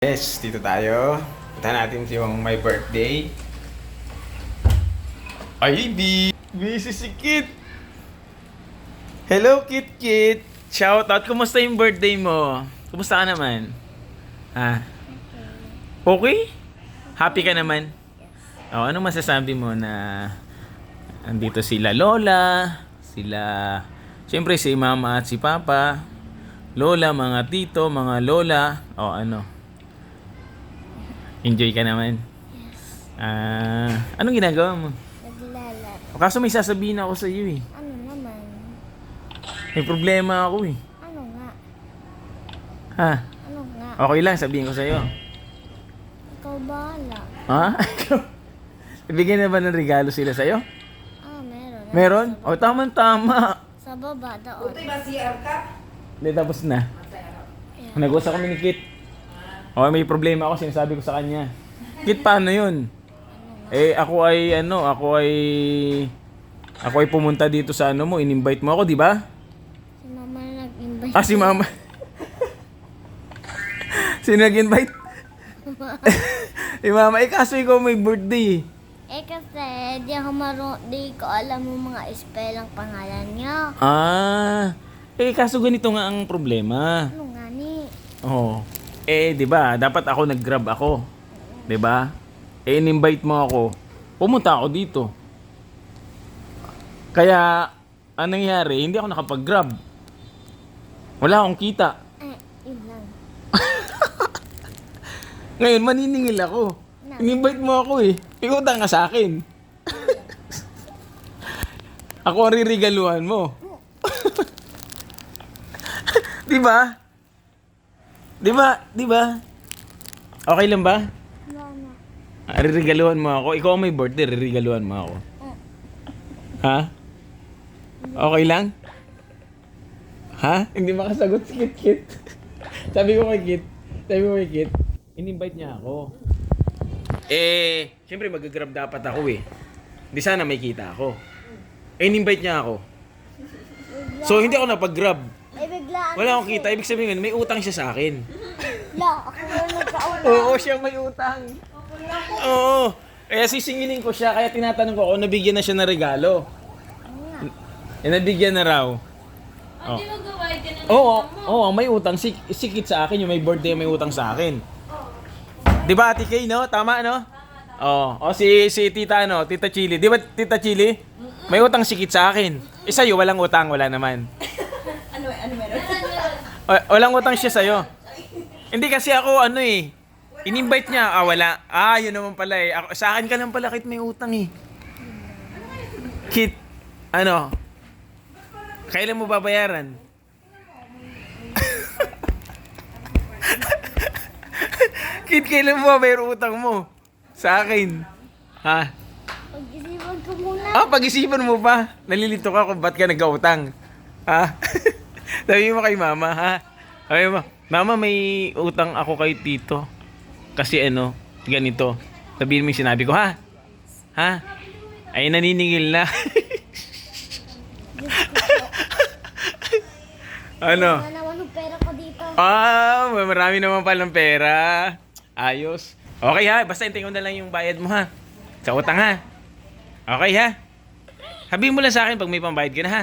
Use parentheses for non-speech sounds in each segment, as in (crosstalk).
Yes, dito tayo. Punta natin yung my birthday. Ay, B! Busy si Kit! Hello, Kit Kit! Shout out! Kumusta yung birthday mo? Kumusta ka naman? Ha? Okay? Happy ka naman? Oh, ano masasabi mo na andito sila Lola, sila Siyempre si Mama at si Papa, Lola, mga tito, mga lola, o ano? Enjoy ka naman? Ah, anong ginagawa mo? Naglalaro. O, Kaso may sasabihin ako sa iyo eh. Ano naman? May problema ako eh. Ano nga? Ha? Ano nga? Okay lang, sabihin ko sa iyo. Ikaw bahala. Ha? (laughs) Ibigyan na ba ng regalo sila sa iyo? Ah, meron. Meron? O, tama-tama. Sa baba doon. Hindi, tapos na. Nag-usap kami ni Kit. O, may problema ako, sinasabi ko sa kanya. Kit, paano yun? Eh, ako ay, ano, ako ay... Ako ay pumunta dito sa ano mo, in-invite mo ako, di ba? Si mama na nag-invite. Ah, si mama. Sino nag-invite? si (laughs) mama. Eh, kaso ikaw may birthday. Eh kasi, di ako marunong, di ko alam yung mga spell ang pangalan niya. Ah. Eh, kaso ganito nga ang problema. Ano nga ni? Oo. Eh, di ba? Dapat ako nag-grab ako. Di ba? Eh, in-invite mo ako. Pumunta ako dito. Kaya, anong nangyari? Hindi ako nakapag-grab. Wala akong kita. Eh. (laughs) Ngayon, maniningil ako. In-invite mo ako eh. Ikutang ka sa akin. (laughs) ako ang ririgaluhan mo. (laughs) di ba? Di ba? Di ba? Okay lang ba? Mama. Ah, Ririgaluhan mo ako. Ikaw ang may birthday, ririgaluhan mo ako. Ha? Okay lang? Ha? Hindi makasagot si Kit Kit. (laughs) sabi ko kay Kit, sabi ko kay Kit, in-invite niya ako. Eh, siyempre mag-grab dapat ako eh. Di sana may kita ako. Eh, in-invite niya ako. So, hindi ako napag-grab. Eh, biglaan. Wala akong kita. Ibig sabihin, may utang siya sa akin. La, ako yung nagkauna. Oo, siya may utang. Oo. Kaya sisingilin ko siya, kaya tinatanong ko kung nabigyan na siya ng regalo. Eh, nabigyan na raw. Oh. Oo, oo, may utang. Si, sikit sa akin, yung may birthday may utang sa akin. Di ba, Ate Kay, no? Tama, no? Oo. O, si, si Tita, ano? Tita Chili. Di ba, Tita Chili? May utang sikit sa akin. Isa sa'yo, walang utang, wala naman. Ano, ano meron? walang utang siya sa'yo. Hindi kasi ako, ano eh, in-invite niya, ah, wala. Ah, yun naman pala eh. Ako, sa akin ka lang pala, kit may utang eh. Kit, ano, kailan mo babayaran? (laughs) Kit, kailan mo babayaran utang mo? Sa akin. Ha? Pag-isipan ko muna. Ah, pag-isipan mo pa. Nalilito ka kung ba't ka nag-utang. Ha? (laughs) (laughs) Sabi mo kay mama, ha? Sabi mo, mama may utang ako kay tito. Kasi ano, ganito. Sabihin mo yung sinabi ko, ha? Ha? Ay, naniningil na. (laughs) ano? Wala naman yung pera ko dito. Ah, marami naman palang pera. Ayos. Okay ha, basta hintayin ko na lang yung bayad mo ha. Sa utang ha. Okay ha? Sabihin mo lang sa akin pag may pambayad ka na ha.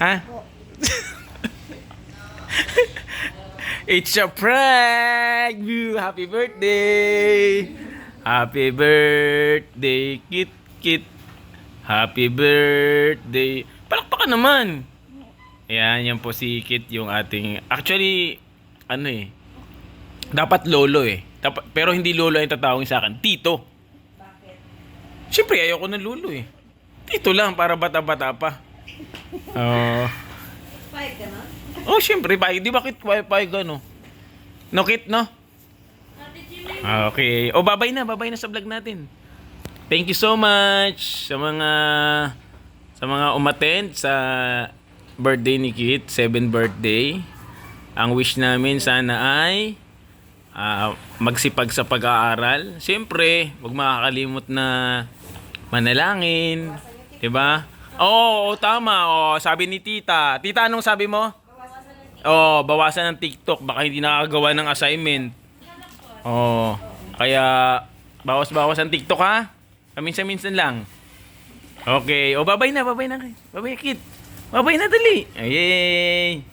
Ha? (laughs) It's a prank! Happy birthday! Happy birthday, Kit Kit. Happy birthday. Palakpakan naman. Ayan, yan po si Kit yung ating... Actually, ano eh. Dapat lolo eh. Dapat, pero hindi lolo yung tatawagin sa akin. Tito. Bakit? Siyempre, ayoko ng lolo eh. Tito lang, para bata-bata pa. (laughs) Oo. Na? Oh, siyempre, pahig. Di ba kit pahig ano? No, Kit, no? Ah, Okay. O, babay na. Babay na sa vlog natin. Thank you so much sa mga sa mga umattend sa birthday ni Kit, 7 birthday. Ang wish namin sana ay ah, magsipag sa pag-aaral. Siyempre, huwag makakalimot na manalangin, 'di ba? Oo, oo, tama. Oo, sabi ni Tita. Tita, anong sabi mo? Oh, bawasan ng TikTok. Baka hindi nakakagawa ng assignment. Oh, kaya bawas-bawas ang TikTok ha. Paminsan-minsan lang. Okay, o babay na, babay na. Babay kid. Babay na dali. Ayay.